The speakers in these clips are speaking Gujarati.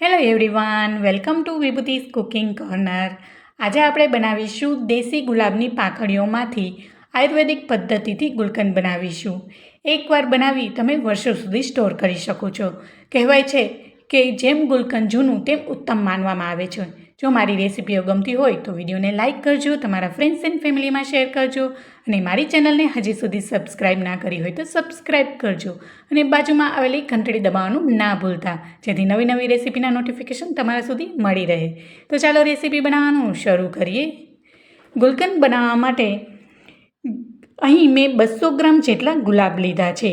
Hello everyone welcome to Vibhuti's cooking corner આજે આપણે બનાવીશું દેશી ગુલાબની પાંખડીઓમાંથી આયુર્વેદિક પદ્ધતિથી ગુલકંદ બનાવીશું. એકવાર બનાવી તમે વર્ષો સુધી સ્ટોર કરી શકો છો. કહેવાય છે કે જેમ ગુલકંદ જૂનું, તેમ ઉત્તમ માનવામાં આવે છે. જો મારી રેસિપીઓ ગમતી હોય તો વિડીયોને લાઇક કરજો, તમારા ફ્રેન્ડ્સ એન્ડ ફેમિલીમાં શેર કરજો અને મારી ચેનલને હજી સુધી સબસ્ક્રાઇબ ના કરી હોય તો સબસ્ક્રાઇબ કરજો. અને બાજુમાં આવેલી ઘંટડી દબાવવાનું ના ભૂલતા, જેથી નવી નવી રેસીપીના નોટિફિકેશન તમારા સુધી મળી રહે. તો ચાલો રેસીપી બનાવવાનું શરૂ કરીએ. ગુલકંદ બનાવવા માટે અહીં મેં બસો ગ્રામ જેટલા ગુલાબ લીધા છે.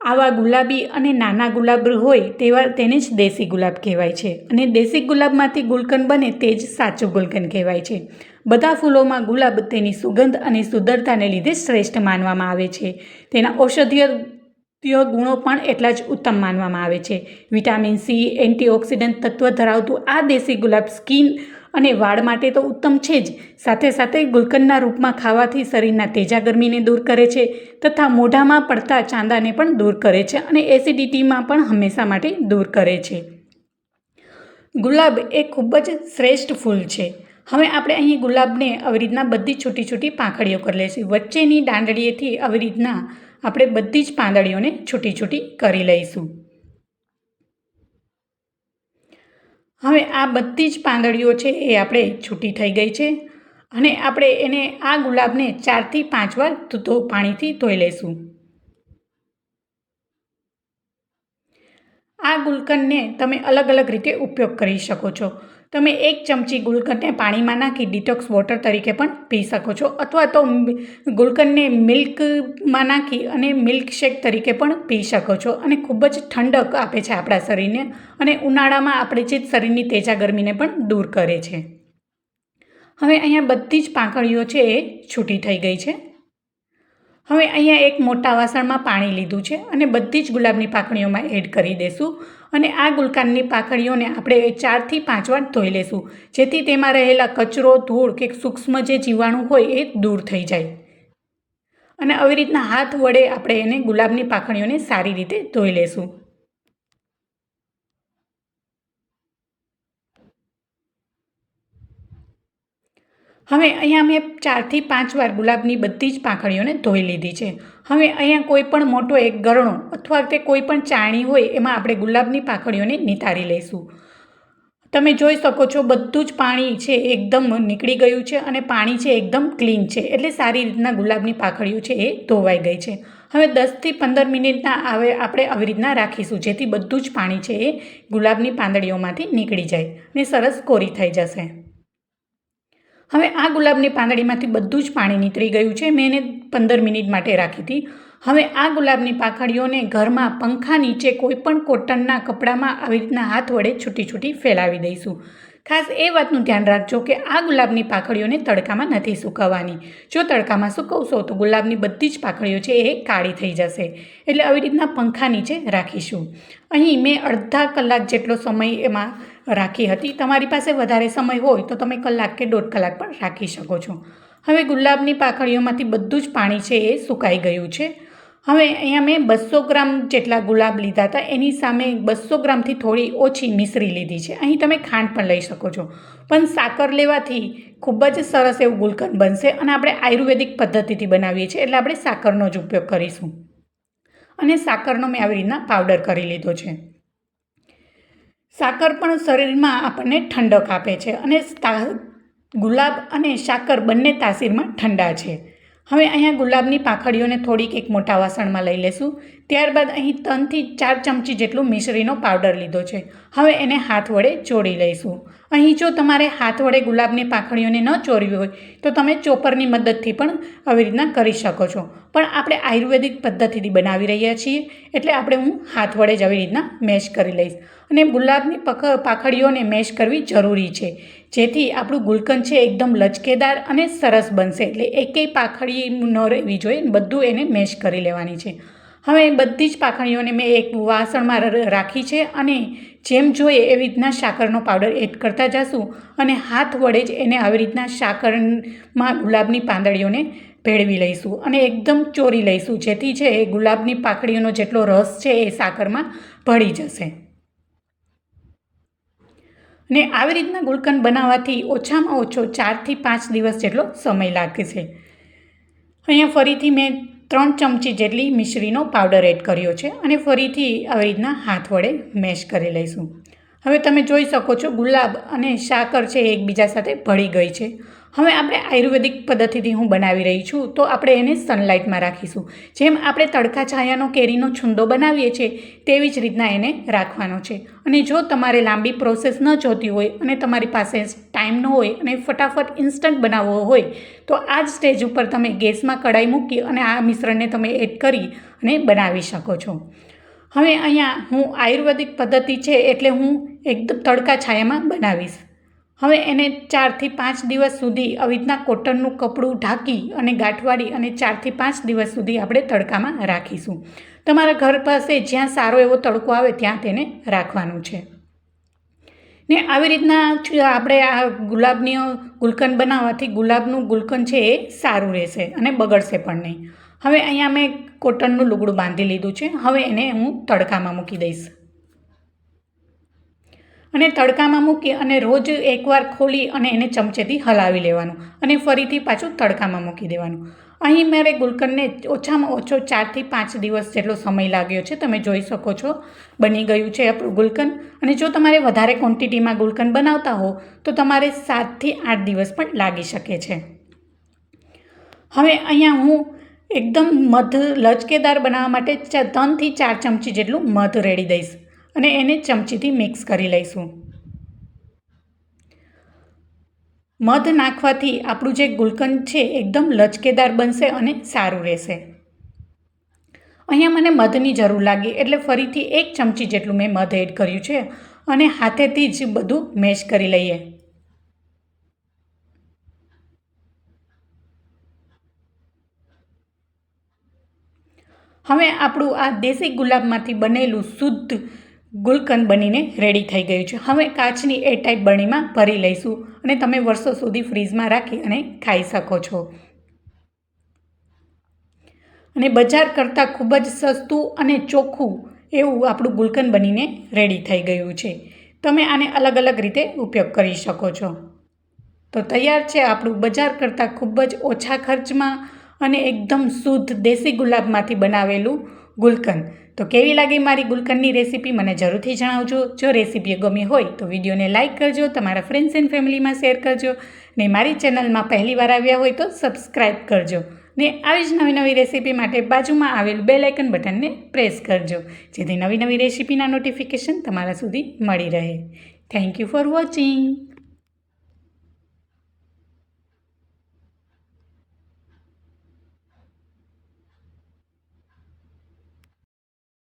આવા ગુલાબી અને નાના ગુલાબ હોય તેવા તેને જ દેશી ગુલાબ કહેવાય છે. અને દેશી ગુલાબમાંથી ગુલકંદ બને તે જ સાચો ગુલકંદ કહેવાય છે. બધા ફૂલોમાં ગુલાબ તેની સુગંધ અને સુંદરતાને લીધે શ્રેષ્ઠ માનવામાં આવે છે. તેના ઔષધીય ગુણો પણ એટલા જ ઉત્તમ માનવામાં આવે છે. વિટામિન સી, એન્ટીઓક્સિડન્ટ તત્વ ધરાવતું આ દેશી ગુલાબ સ્કિન અને વાળ માટે તો ઉત્તમ છે જ. સાથે સાથે ગુલકંદના રૂપમાં ખાવાથી શરીરના તેજા ગરમીને દૂર કરે છે તથા મોઢામાં પડતા ચાંદાને પણ દૂર કરે છે અને એસિડિટીમાં પણ હંમેશા માટે દૂર કરે છે. ગુલાબ એ ખૂબ જ શ્રેષ્ઠ ફૂલ છે. હવે આપણે અહીં ગુલાબને આવી રીતના બધી છૂટી છૂટી પાંખડીઓ કરી લઈશું. વચ્ચેની દાંડળીએથી આવી રીતના આપણે બધી જ પાંદડીઓને છૂટી છૂટી કરી લઈશું. હવે આ બધી જ પાંદડીઓ છે એ આપણે છૂટી થઈ ગઈ છે અને આપણે એને આ ગુલાબને ચારથી પાંચ વાર ધો પાણીથી ધોઈ લઈશું આ ગુલકંદને તમે અલગ અલગ રીતે ઉપયોગ કરી શકો છો. તમે એક ચમચી ગુલકંદને પાણીમાં નાખી ડિટોક્સ વોટર તરીકે પણ પી શકો છો. અથવા તો ગુલકંદને મિલ્કમાં નાખી અને મિલ્ક શેક તરીકે પણ પી શકો છો. અને ખૂબ જ ઠંડક આપે છે આપણા શરીરને અને ઉનાળામાં આપણે જે શરીરની તેજા ગરમીને પણ દૂર કરે છે. હવે અહીંયા બધી જ પાંખડીઓ છે એ છૂટી થઈ ગઈ છે. હવે અહીંયા એક મોટા વાસણમાં પાણી લીધું છે અને બધી જ ગુલાબની પાંખડીઓમાં એડ કરી દઈશું અને આ ગુલકાનની પાકળીઓને આપણે ચારથી પાંચ વાર ધોઈ લેશું, જેથી તેમાં રહેલા કચરો, ધૂળ કે સૂક્ષ્મ જે જીવાણુ હોય એ દૂર થઈ જાય. અને આવી રીતના હાથ વડે આપણે એને ગુલાબની પાંખડીઓને સારી રીતે ધોઈ લેશું. હવે અહીંયા મેં ચારથી પાંચ વાર ગુલાબની બધી જ પાંખડીઓને ધોઈ લીધી છે. હવે અહીંયા કોઈ પણ મોટો એક ગરણો અથવા તે કોઈ પણ ચાણી હોય એમાં આપણે ગુલાબની પાંખડીઓને નિતારી લઈશું. તમે જોઈ શકો છો બધું જ પાણી છે, એકદમ નીકળી ગયું છે અને પાણી છે એકદમ ક્લીન છે. એટલે સારી રીતના ગુલાબની પાંખડીઓ છે એ ધોવાઈ ગઈ છે. હવે દસથી પંદર મિનિટના આવે આપણે આવી રીતના રાખીશું, જેથી બધું જ પાણી છે એ ગુલાબની પાંદડીઓમાંથી નીકળી જાય અને સરસ કોરી થઈ જશે. હવે આ ગુલાબની પાંદડીમાંથી બધું જ પાણી નીતરી ગયું છે, મેં એને પંદર મિનિટ માટે રાખી હતી. હવે આ ગુલાબની પાંખડીઓને ઘરમાં પંખા નીચે કોઈપણ કોટનના કપડામાં આવી રીતના હાથ વડે છૂટી છૂટી ફેલાવી દઈશું. ખાસ એ વાતનું ધ્યાન રાખજો કે આ ગુલાબની પાંખડીઓને તડકામાં નથી સુકવવાની. જો તડકામાં સુકવશો તો ગુલાબની બધી જ પાંખડીઓ છે એ કાળી થઈ જશે. એટલે આવી રીતના પંખા નીચે રાખીશું. અહીં મેં અડધા કલાક જેટલો સમય એમાં રાખી હતી. તમારી પાસે વધારે સમય હોય તો તમે કલાક કે દોઢ કલાક પણ રાખી શકો છો. હવે ગુલાબની પાખડીઓમાંથી બધું જ પાણી છે એ સુકાઈ ગયું છે. હવે અહીંયા મેં બસો ગ્રામ જેટલા ગુલાબ લીધા હતા. એની સામે બસો ગ્રામથી થોડી ઓછી મિશ્રી લીધી છે. અહીં તમે ખાંડ પણ લઈ શકો છો. પણ સાકર લેવાથી ખૂબ જ સરસ એવું ગુલકંદ બનશે અને આપણે આયુર્વેદિક પદ્ધતિથી બનાવીએ છીએ એટલે આપણે સાકરનો જ ઉપયોગ કરીશું. અને સાકરનો મેં આવી રીતના પાવડર કરી લીધો છે. સાકર પણ શરીરમાં આપણને ઠંડક આપે છે અને ગુલાબ અને સાકર બંને તાસીરમાં ઠંડા છે. હવે અહીંયા ગુલાબની પાંખડીઓને થોડીક એક મોટા વાસણમાં લઈ લેશું. ત્યારબાદ અહીં ત્રણથી ચાર ચમચી જેટલું મિશ્રીનો પાવડર લીધો છે. હવે એને હાથ વડે ચોળી લઈશું. અહીં જો તમારે હાથ વડે ગુલાબની પાંખડીઓને ન ચોરવી હોય, તો તમે ચોપરની મદદથી પણ આવી રીતના કરી શકો છો. પણ આપણે આયુર્વેદિક પદ્ધતિથી બનાવી રહ્યા છીએ, એટલે આપણે હું હાથ વડે જ આવી રીતના મેશ કરી લઈશ. અને ગુલાબની પખ, પાંખડીઓને મેશ કરવી જરૂરી છે. જેથી આપણું ગુલકંદ છે એકદમ લચકેદાર અને સરસ બનશે, એટલે એકેય પાંખડી ન રહેવી જોઈએ, બધું એને મેશ કરી લેવાની છે. હવે બધી જ પાખણીઓને મેં એક વાસણમાં રાખી છે અને જેમ જોઈએ એવી રીતના સાકરનો પાવડર એડ કરતા જશું અને હાથ વડે જ એને આવી રીતના સાકરમાં ગુલાબની પાંદડીઓને ભેળવી લઈશું અને એકદમ ચોરી લઈશું, જેથી છે એ ગુલાબની પાખડીઓનો જેટલો રસ છે એ સાકરમાં ભળી જશે. ને આવી રીતના ગુલકંદ બનાવવાથી ઓછામાં ઓછો ચારથી પાંચ દિવસ જેટલો સમય લાગશે અહીંયા ફરીથી મેં ત્રણ ચમચી જેટલી મિશ્રીનો પાવડર એડ કર્યો છે અને ફરીથી આવી રીતના હાથ વડે મેશ કરી લઈશું. હવે તમે જોઈ શકો છો ગુલાબ અને સાકર છે એકબીજા સાથે ભળી ગઈ છે. હવે આપણે આયુર્વેદિક પદ્ધતિથી હું બનાવી રહી છું, તો આપણે એને સનલાઇટમાં રાખીશું. જેમ આપણે તડકા છાયાનો કેરીનો છુંદો બનાવીએ છીએ, તેવી જ રીતના એને રાખવાનો છે. અને જો તમારે લાંબી પ્રોસેસ ન જોતી હોય અને તમારી પાસે ટાઈમ ન હોય અને ફટાફટ ઇન્સ્ટન્ટ બનાવવો હોય, તો આ જ સ્ટેજ ઉપર તમે ગેસમાં કડાઈ મૂકી અને આ મિશ્રણને તમે એડ કરી અને બનાવી શકો છો. હવે અહીંયા હું આયુર્વેદિક પદ્ધતિ છે એટલે હું એકદમ તડકા છાયામાં બનાવીશ. હવે એને ચારથી પાંચ દિવસ સુધી આવી રીતના કોટનનું કપડું ઢાંકી અને ગાંઠવાડી અને ચારથી પાંચ દિવસ સુધી આપણે તડકામાં રાખીશું. તમારા ઘર પાસે જ્યાં સારો એવો તડકો આવે ત્યાં તેને રાખવાનું છે. ને આવી રીતના આપણે આ ગુલાબની ગુલકંદ બનાવવાથી ગુલાબનું ગુલકંદ છે એ સારું રહેશે અને બગડશે પણ નહીં. હવે અહીંયા મેં કોટનનું લુગડું બાંધી લીધું છે. હવે એને હું તડકામાં મૂકી દઈશ. અને તડકામાં મૂકી અને રોજ એકવાર ખોલી અને એને ચમચેથી હલાવી લેવાનું અને ફરીથી પાછું તડકામાં મૂકી દેવાનું. અહીં મારે ગુલકંદને ઓછામાં ઓછો ચારથી પાંચ દિવસ જેટલો સમય લાગ્યો છે, તમે જોઈ શકો છો. બની ગયું છે આપણું ગુલકંદ અને જો તમારે વધારે ક્વોન્ટિટીમાં ગુલકંદ બનાવતા હો, તો તમારે સાતથી આઠ દિવસ પણ લાગી શકે છે. હવે અહીંયા હું એકદમ મધ લચકેદાર બનાવવા માટે ત્રણથી ચાર ચમચી જેટલું મધ રેડી દઈશ. અને એને ચમચીથી મિક્સ કરી લઈશું. મધ નાખવાથી આપણું જે ગુલકંદ છે એકદમ લચકેદાર બનશે અને સારું રહેશે. અહીંયા મને મધની જરૂર લાગી એટલે ફરીથી એક ચમચી જેટલું મેં મધ એડ કર્યું છે અને હાથેથી જ બધું મેશ કરી લઈએ. હવે આપણું આ દેશી ગુલાબમાંથી બનેલું શુદ્ધ ગુલકંદ બનીને રેડી થઈ ગયું છે. હવે કાચની એ ટાઈપ બણીમાં ભરી લઈશું અને તમે વર્ષો સુધી ફ્રીજમાં રાખી અને ખાઈ શકો છો. અને બજાર કરતાં ખૂબ જ સસ્તું અને ચોખ્ખું એવું આપણું ગુલકંદ બનીને રેડી થઈ ગયું છે. તમે આને અલગ અલગ રીતે ઉપયોગ કરી શકો છો. તો તૈયાર છે આપણું બજાર કરતાં ખૂબ જ ઓછા ખર્ચમાં અને એકદમ શુદ્ધ દેશી ગુલાબમાંથી બનાવેલું ગુલકંદ. તો કેવી લાગી મારી ગુલકંદની રેસીપી? મને જરૂરથી જણાવજો. જો રેસીપી ગમી હોય તો વિડીયોને લાઇક કરજો, તમારા ફ્રેન્ડ્સ એન્ડ ફેમિલીમાં શેર કરજો, ને મારી ચેનલમાં પહેલી વાર આવ્યા હોય તો સબસ્ક્રાઈબ કરજો, ને આવી જ નવી નવી રેસીપી માટે બાજુમાં આવેલ બે આઇકન બટનને પ્રેસ કરજો, જેથી નવી નવી રેસીપીના નોટિફિકેશન તમારા સુધી મળી રહે. Thank you for watching